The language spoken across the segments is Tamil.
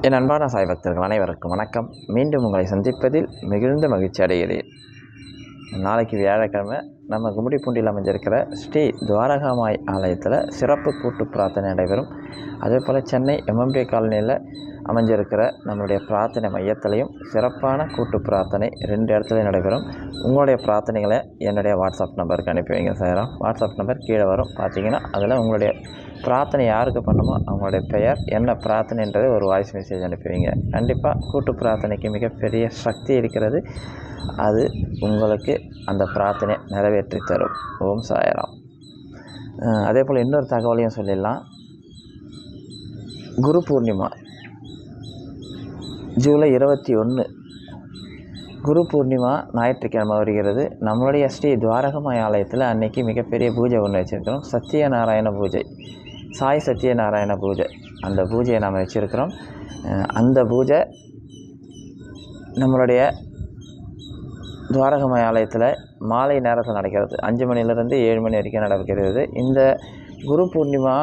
என் அன்பான சாய் பக்தர்கள் அனைவருக்கும் வணக்கம். மீண்டும் உங்களை சந்திப்பதில் மிகுந்த மகிழ்ச்சி அடைகிறேன். நாளைக்கு வியாழக்கிழமை நம்ம கும்மிடிப்பூண்டியில் அமைஞ்சிருக்கிற ஸ்ரீ துவாரகாமாய் ஆலயத்தில் சிறப்பு கூட்டு பிரார்த்தனை நடைபெறும். அதே போல் சென்னை எம்எம்பி காலனியில் அமைஞ்சிருக்கிற நம்மளுடைய பிரார்த்தனை மையத்திலையும் சிறப்பான கூட்டு பிரார்த்தனை ரெண்டு இடத்துலையும் நடைபெறும். உங்களுடைய பிரார்த்தனைகளை என்னுடைய வாட்ஸ்அப் நம்பருக்கு அனுப்பி வைங்க சார். வாட்ஸ்அப் நம்பர் கீழே வரும். பார்த்தீங்கன்னா அதில் உங்களுடைய பிரார்த்தனை யாருக்கு பண்ணுமோ அவங்களுடைய பெயர் என்ன பிரார்த்தனைன்றதை ஒரு வாய்ஸ் மெசேஜ் அனுப்புவீங்க கண்டிப்பாக கூட்டு பிரார்த்தனைக்கு மிகப்பெரிய சக்தி இருக்கிறது. அது உங்களுக்கு அந்த பிரார்த்தனை நிறைவேற்றி தரும். ஓம் சாயராம். அதே போல் இன்னொரு தகவலையும் சொல்லிடலாம். குரு பூர்ணிமா. ஜூலை இருபத்தி ஒன்று குரு பூர்ணிமா ஞாயிற்றுக்கிழமை வருகிறது. நம்மளுடைய ஸ்ரீ துவாரகமாய் ஆலயத்தில் அன்னைக்கு மிகப்பெரிய பூஜை ஒன்று வச்சுருக்கிறோம். சத்யநாராயண பூஜை சாய் சத்யநாராயண பூஜை. அந்த பூஜையை நாம் வச்சுருக்கிறோம். அந்த பூஜை நம்மளுடைய துவாரகமாய் ஆலயத்தில் மாலை நேரத்தில் நடக்கிறது. அஞ்சு மணிலேருந்து ஏழு மணி வரைக்கும் நடக்கிறது. இந்த குரு பூர்ணிமா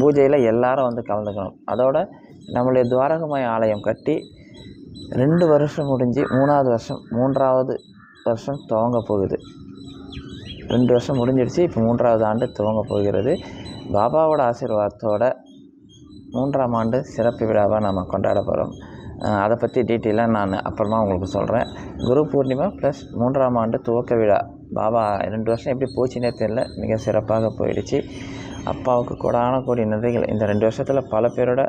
பூஜையில் எல்லாரும் வந்து கலந்துக்கணும். அதோட நம்மளுடைய துவாரகமாய் ஆலயம் கட்டி ரெண்டு வருஷம் முடிஞ்சு மூணாவது வருஷம் மூன்றாவது வருஷம் துவங்க போகுது. ரெண்டு வருஷம் முடிஞ்சிடுச்சு இப்போ மூன்றாவது ஆண்டு துவங்க போகிறது. பாபாவோட ஆசீர்வாதத்தோட மூன்றாம் ஆண்டு சிறப்பு விழாவாக நம்ம கொண்டாட போகிறோம் அதை பற்றி டீட்டெயிலாக நான் அப்புறமா உங்களுக்கு சொல்கிறேன் குரு பூர்ணிமா ப்ளஸ் மூன்றாம் ஆண்டு துவக்க விழா. பாபா ரெண்டு வருஷம் எப்படி போச்சுன்னே தெரியல மிக சிறப்பாக போயிடுச்சு. அப்பாவுக்கு கூடான கோடி நன்றிகள். இந்த ரெண்டு வருஷத்தில் பல பேரோட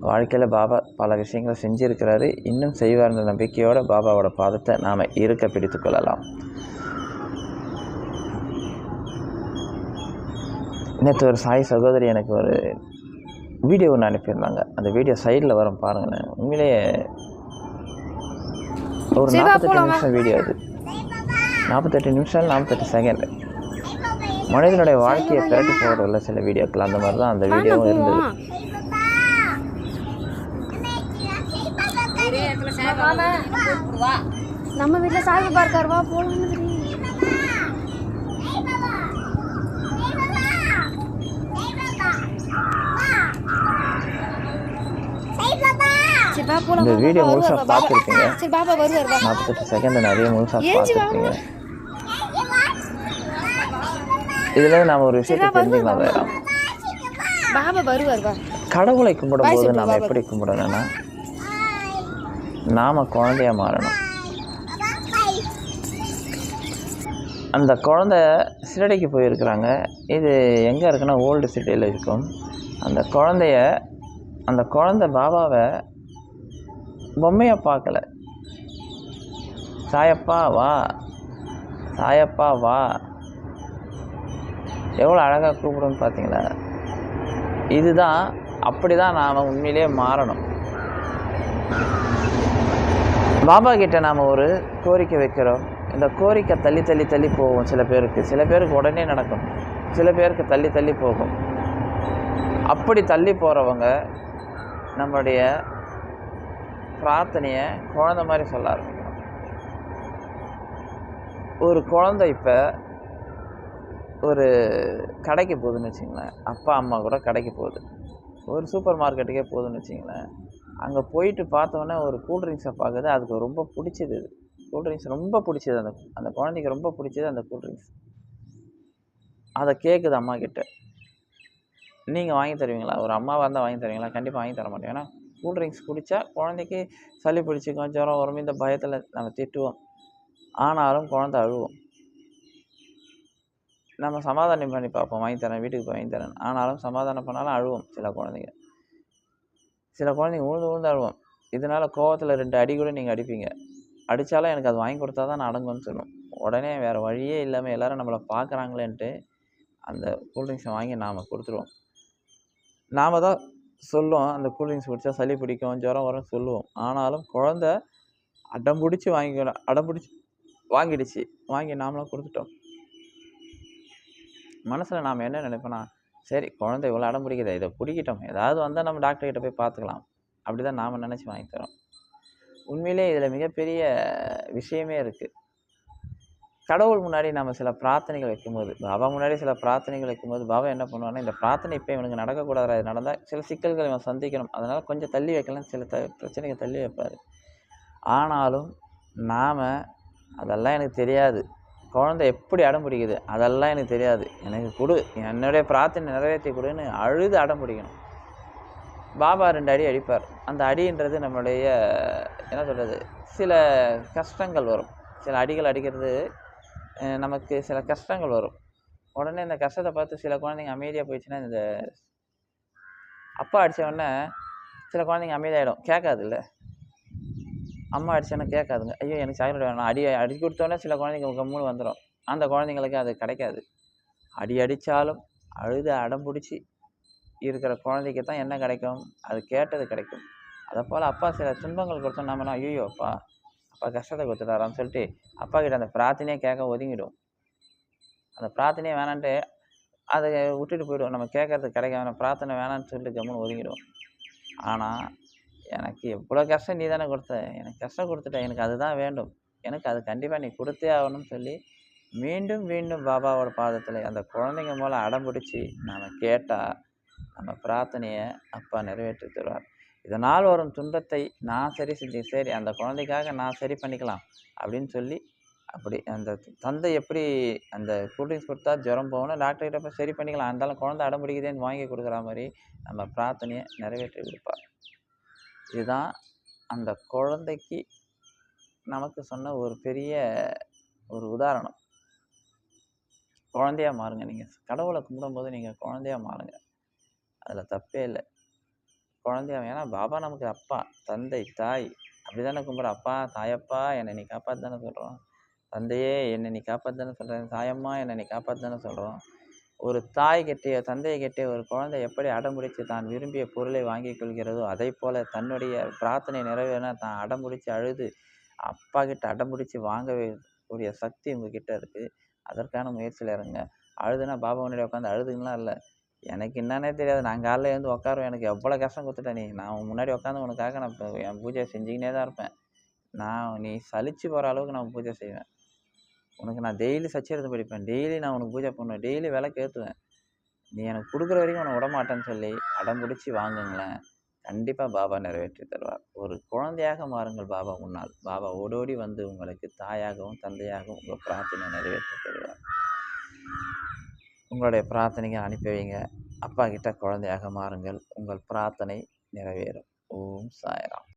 வாழ்க்கையில் பாபா பல விஷயங்களை செஞ்சுருக்கிறாரு. இன்னும் செய்வார்ன்ற நம்பிக்கையோடு பாபாவோட பாதத்தை நாம் இருக்க பிடித்து கொள்ளலாம். நேற்று ஒரு சாய் சகோதரி எனக்கு ஒரு வீடியோ ஒன்று அனுப்பியிருந்தாங்க. அந்த வீடியோ சைடில் வரும் பாருங்களேன். உண்மையிலேயே ஒரு நாற்பத்தெட்டு. நிமிஷம் வீடியோ அது. நாற்பத்தெட்டு நிமிஷம் நாற்பத்தெட்டு செகண்ட் மனிதனுடைய வாழ்க்கையை பிரட்டி போடுறதுல சில வீடியோக்கள் அந்த மாதிரி தான் அந்த வீடியோவும் இருந்தது. நம்ம வீட்ல சாய்பாபா இருக்காரு வா போலாம். சரி வா போலாம் இந்த வீடியோ முழுசா வா நாற்பத்தெட்டு செகண்ட் நிறைய முழுசாக ஏஞ்சி பார்த்துருப்பீங்க இதில் நாம் ஒரு விஷயத்தை தெரிஞ்சுக்கலாம் வேற. பாபா வருவார் வா. கடவுளை கும்பிடும் போது நாம். எப்படி கும்பிடணும்னா நாம் குழந்தைய மாறணும். அந்த குழந்தை சிறடிக்கு போயிருக்கிறாங்க. இது எங்கே இருக்குன்னா ஓல்டு சிட்டியில் இருக்கும். அந்த குழந்தைய அந்த குழந்தை பாபாவை பொம்மையை பார்க்கல. சாயப்பா வா. சாயப்பா வா. எவ்வளோ அழகாக கூப்பிடுன்னு பார்த்தீங்களா இதுதான் அப்படி தான் நாம் உண்மையிலேயே மாறணும். பாபா கிட்ட நாம் ஒரு கோரிக்கை வைக்கிறோம். இந்த கோரிக்கை தள்ளி தள்ளி தள்ளி போகும் சில பேருக்கு. சில பேருக்கு உடனே நடக்கும். சில பேருக்கு தள்ளி தள்ளி போகும். அப்படி தள்ளி போகிறவங்க நம்முடைய பிரார்த்தனையை குழந்த மாதிரி சொல்ல ஆரம்பிக்கணும் ஒரு குழந்தை இப்போ ஒரு கடைக்கு போகுதுன்னு வச்சிங்களேன். அப்பா அம்மா கூட கடைக்கு போகுது. ஒரு சூப்பர் மார்க்கெட்டுக்கே போகுதுன்னு வச்சுங்களேன். அங்கே போயிட்டு பார்த்தோன்னே ஒரு கூல்ட்ரிங்க்ஸை பார்க்குது. அதுக்கு ரொம்ப பிடிச்சது இது. கூல்ட்ரிங்க்ஸ் ரொம்ப பிடிச்சது அந்த அந்த குழந்தைக்கு ரொம்ப பிடிச்சது அந்த கூல்ட்ரிங்க்ஸ் அதை கேட்குது அம்மா கிட்ட. நீங்கள் வாங்கி தருவீங்களா? ஒரு அம்மாவாக இருந்தால் வாங்கி தருவீங்களா? கண்டிப்பாக வாங்கி தர மாட்டேன் ஏன்னா கூல்ட்ரிங்க்ஸ் குடித்தா குழந்தைக்கு சளி பிடிச்சிக்கும் ஜுரம் வரும் இந்த பயத்தில் நம்ம திட்டுவோம். ஆனாலும் குழந்தை அழுவோம். நம்ம சமாதானம் பண்ணி பார்ப்போம். வாங்கி தரேன் வீட்டுக்கு போய் வாங்கி தரேன். ஆனாலும் சமாதானம் பண்ணாலும் அழுவோம் சில குழந்தைங்க. சில குழந்தைங்க உழுந்து உழுந்து அழுவோம் இதனால் கோவத்தில் ரெண்டு அடி கூட நீங்கள் அடிப்பீங்க. அடித்தாலும் எனக்கு அது வாங்கி கொடுத்தா தான் நான் அடங்குவேன்னு சொல்லும். உடனே வேறு வழியே இல்லாமல் எல்லோரும் நம்மளை பார்க்குறாங்களேன்ட்டு அந்த கூல்ட்ரிங்க்ஸை வாங்கி நாம் கொடுத்துருவோம். நாம் தான் சொல்லுவோம் அந்த கூல்ட்ரிங்க்ஸ் குடித்தா சளி பிடிக்கும் ஜுரம் வரும்னு சொல்லுவோம். ஆனாலும் குழந்த அடம் பிடிச்சி வாங்கி அடம் பிடிச்சி வாங்கிடுச்சு. வாங்கி நாமளும் கொடுத்துட்டோம். மனசில் நாம் என்ன நினைப்போன்னா சரி குழந்தை இவ்வளோ அடம் பிடிக்குது இதை பிடிக்கிட்டோம் ஏதாவது வந்தால் நம்ம டாக்டர் கிட்ட போய் பார்த்துக்கலாம். அப்படி தான் நாம் நினச்சி வாங்கி தரோம். உண்மையிலே இதில் மிகப்பெரிய விஷயமே இருக்குது கடவுள் முன்னாடி நம்ம சில பிரார்த்தனைகள் வைக்கும்போது பாபா முன்னாடி சில பிரார்த்தனைகள் வைக்கும்போது பாபா என்ன பண்ணுவாங்கன்னா இந்த பிரார்த்தனை இப்போ இவனுக்கு நடக்கக்கூடாது அது நடந்தால் சில சிக்கல்கள் இவன் சந்திக்கணும். அதனால் கொஞ்சம் தள்ளி வைக்கலாம் சில த பிரச்சனைகள் தள்ளி வைப்பார். ஆனாலும் நாம் அதெல்லாம் எனக்கு தெரியாது. குழந்தை எப்படி அடம் பிடிக்குது அதெல்லாம் எனக்கு தெரியாது. எனக்கு கொடு. என்னுடைய பிரார்த்தனை நிறைவேற்றி கொடுன்னு அழுது அடம் பிடிக்கணும் பாபா ரெண்டு அடி அடிப்பார். அந்த அடின்றது நம்மளுடைய என்ன சொல்கிறது சில கஷ்டங்கள் வரும். சில அடிகள் அடிக்கிறது நமக்கு சில கஷ்டங்கள் வரும். உடனே இந்த கஷ்டத்தை பார்த்து சில குழந்தைங்க அமைதியாக போயிடுச்சுன்னா இந்த அப்பா அடித்த உடனே சில குழந்தைங்க அமைதியாகிடும் கேட்காதுல்ல? அம்மா அடிச்சோன்னே கேட்காதுங்க. ஐயோ எனக்கு சாக்லேட் வேணாம். அடி அடி கொடுத்தோன்னே சில குழந்தைங்க கம்முன்னு வந்துடும் அந்த குழந்தைங்களுக்கு அது கிடைக்காது. அடி அடித்தாலும் அழுது அடம் பிடிச்சி இருக்கிற குழந்தைக்கு தான் என்ன கிடைக்கும்? அது கேட்டது கிடைக்கும். அதை போல் அப்பா சில துன்பங்கள் கொடுத்தோம். நம்மனா ஐயோ அப்பா அப்பா கஷ்டத்தை கொடுத்துட்டாரான்னு சொல்லிட்டு அப்பா கிட்ட அந்த பிரார்த்தனையே கேட்க ஒதுங்கிடும் அந்த பிரார்த்தனையே வேணான்ட்டு அதை விட்டுட்டு போயிடும் நம்ம கேட்கறது வேணாம் பிரார்த்தனை வேணான்னு சொல்லிட்டு கம்முன்னு ஒதுங்கிடும் ஆனால் எனக்கு எவ்வளோ கஷ்டம் நீ தானே கொடுத்த? எனக்கு கஷ்டம் கொடுத்துட்ட. எனக்கு அதுதான் வேண்டும். எனக்கு அது கண்டிப்பாக நீ கொடுத்தே ஆகணும்னு சொல்லி மீண்டும் மீண்டும் பாபாவோட பாதத்தில் அந்த குழந்தைங்க மூலம் அடம்பிடிச்சி நாம் கேட்டால் நம்ம பிரார்த்தனையை அப்பா நிறைவேற்றி தருவார். இதனால் வரும் துன்பத்தை நான் சரி செஞ்சு சரி அந்த குழந்தைக்காக நான் சரி பண்ணிக்கலாம் அப்படின்னு சொல்லி அப்படி அந்த தந்தை எப்படி அந்த கூல்ட்ரிங்க்ஸ் கொடுத்தா ஜுரம் போகணும் டாக்டர்கிட்ட போய் சரி பண்ணிக்கலாம். இருந்தாலும் குழந்தை அடம்பிடிக்குதேன்னு வாங்கி கொடுக்குற மாதிரி நம்ம பிரார்த்தனையை நிறைவேற்றி கொடுப்பார். இதுதான் அந்த குழந்தைக்கு நமக்கு சொன்ன ஒரு பெரிய ஒரு உதாரணம். குழந்தையா மாறுங்க. நீங்கள் கடவுளை கும்பிடும்போது நீங்கள் குழந்தையா மாறுங்க. அதில் தப்பே இல்லை. குழந்தையா ஏன்னா பாபா நமக்கு அப்பா தந்தை தாய். அப்படி தானே கும்பிட்ற? அப்பா தாயப்பா என்னை நீ காப்பாற்று தானே சொல்கிறோம் தந்தையே என்னை நீ காப்பாற்று தானே சொல்கிறேன் தாயம்மா என்னை நீ காப்பாற்று தானே சொல்கிறோம் ஒரு தாய் கிட்டே தந்தையை கிட்டே ஒரு குழந்தை எப்படி அடம்பிடித்து தான் விரும்பிய பொருளை வாங்கி கொள்கிறதோ அதை போல் தன்னுடைய பிரார்த்தனை நிறைவேறினா தான் அடம்பிடிச்சு அழுது அப்பா கிட்ட அடம்பிடிச்சு வாங்கவே கூடிய சக்தி உங்ககிட்ட இருக்குது அதற்கான முயற்சியில் இருங்க. அழுதுனா பாபா முன்னாடி உட்காந்து அழுதுங்கலாம் இல்லை? எனக்கு என்னன்னே தெரியாது. நான் காலைல எழுந்து உட்காருவேன். எனக்கு எவ்வளோ கஷ்டம் கொடுத்துட்ட நீ? நான் முன்னாடி உட்காந்து உனக்காக நான் இப்போ என் பூஜை செஞ்சுக்கினே தான் இருப்பேன். நான் நீ சலிச்சு போகிற அளவுக்கு நான் பூஜை செய்வேன். உனக்கு நான் டெய்லி சச்சரித்து படிப்பேன். டெய்லி நான் உனக்கு பூஜை பண்ணுவேன். டெய்லி விளக்கு ஏற்றுவேன் நீ எனக்கு கொடுக்குற வரைக்கும் உன்னை விட மாட்டேன்னு சொல்லி அடம் பிடிச்சி வாங்குங்களேன். கண்டிப்பாக பாபா நிறைவேற்றி தருவார். ஒரு குழந்தையாக மாறுங்கள் பாபா முன்னால். பாபா ஓடோடி வந்து உங்களுக்கு தாயாகவும் தந்தையாகவும் உங்கள் பிரார்த்தனை நிறைவேற்றி தருவார். உங்களுடைய பிரார்த்தனைகள் அனுப்பி வைங்க. அப்பா கிட்ட குழந்தையாக மாறுங்கள். உங்கள் பிரார்த்தனை நிறைவேறும். ஓம் சாய்ராம்.